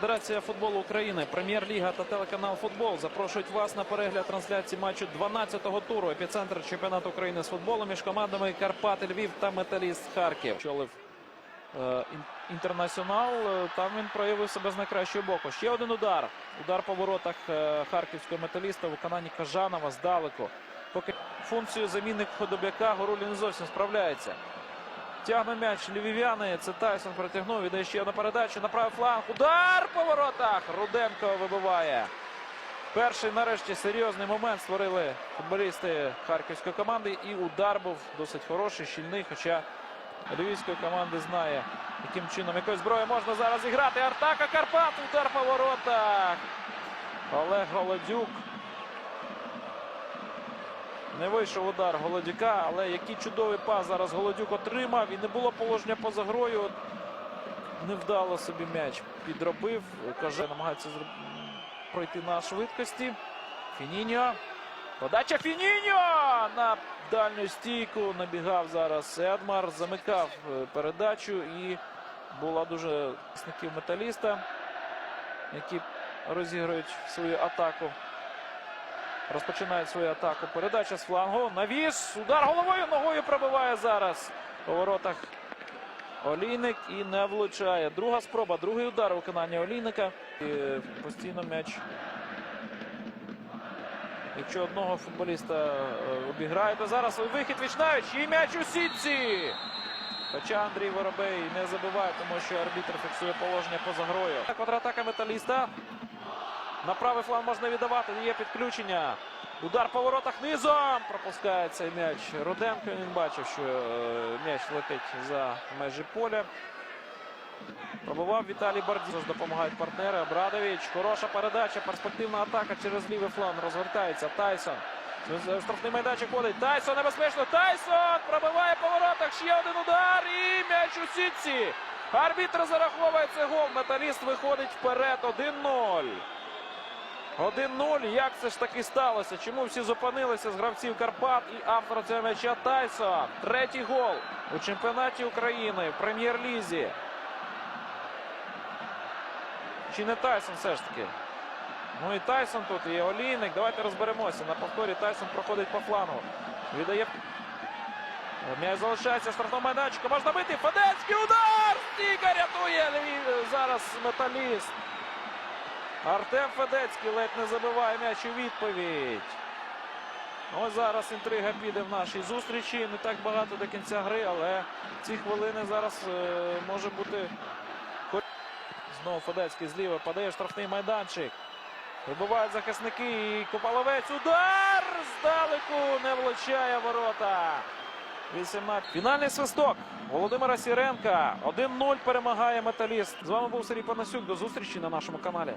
Федерація футболу України, Прем'єр-ліга та телеканал Футбол запрошують вас на перегляд трансляції матчу 12-го туру. Епіцентр чемпіонату України з футболу між командами Карпати Львів та Металіст Харків. Чолив е, інтернаціонал. е, Там він проявив себе з найкращого боку. Ще один удар. Удар по воротах е, харківського металіста у виконанні Кажанова здалеку. Поки функцію замінник Ходобяка Горулі не зовсім справляється. Тягне м'яч львів'яни. Це Тайсон притягнув. Віддає ще на передачу. На правий фланг. Удар по воротах. Руденко вибиває. Перший нарешті серйозний момент створили футболісти харківської команди. І удар був досить хороший, щільний. Хоча львівської команди знає, яким чином якою зброєю можна зараз зіграти. Артака Карпат. Удар по воротах. Олег Голодюк. Не вийшов удар Голодюка, але який чудовий пас зараз Голодюк отримав. І не було положення поза грою. Невдало собі м'яч підробив. Каже, намагається пройти на швидкості. Фініньо. Подача Фініньо на дальню стійку. Набігав зараз Едмар. Замикав е, передачу. І була дуже захисників металіста, які розіграють свою атаку. Розпочинають свою атаку. Передача з флангу. Навіс. Удар головою. Ногою пробиває зараз. По воротах Олійник і не влучає. Друга спроба. Другий удар у виконанні Олійника. І постійно м'яч. Якщо одного футболіста е, обіграє, то зараз вихід Вічнавич і м'яч у сітці. Хоча Андрій Воробей не забиває, тому що арбітр фіксує положення поза грою. Контратака металіста. На правий фланг можна віддавати. Є підключення. Удар по воротах низом. Пропускає цей м'яч. Руденко він бачив, що е, м'яч летить за межі поля. Пробував Віталій Бардій. Тож Допомагають партнери. Абрадович. Хороша передача. Перспективна атака через лівий фланг. Розвертається. Тайсон. Штрафний майданчик ходить. Тайсон небезпечно. Тайсон пробиває по воротах. Ще один удар. І м'яч у сітці. Арбітр зараховує цей гол. Металіст виходить вперед. 1-0. 1-0. Як це ж таки сталося? Чому всі зупинилися з гравців Карпат і автор цього м'яча Тайсон? Третій гол у чемпіонаті України в прем'єр-лізі. Чи не Тайсон все ж таки? Ну і Тайсон тут, і Олійник. Давайте розберемося. На повторі Тайсон проходить по флангу. Віддає. М'яч залишається в штрафному. Можна бити. Федецький удар! Стійка рятує Львів. зараз металіст. Артем Федецький ледь не забиває м'яч у відповідь. Ось зараз інтрига піде в нашій зустрічі. Не так багато до кінця гри, але ці хвилини зараз е, може бути. Знову Федецький зліва подає в штрафний майданчик. Вибивають захисники і Копаловець. Удар! Здалеку не влучає ворота. 18. Фінальний свисток Володимира Сіренка. 1-0 перемагає металіст. З вами був Сергій Панасюк. До зустрічі на нашому каналі.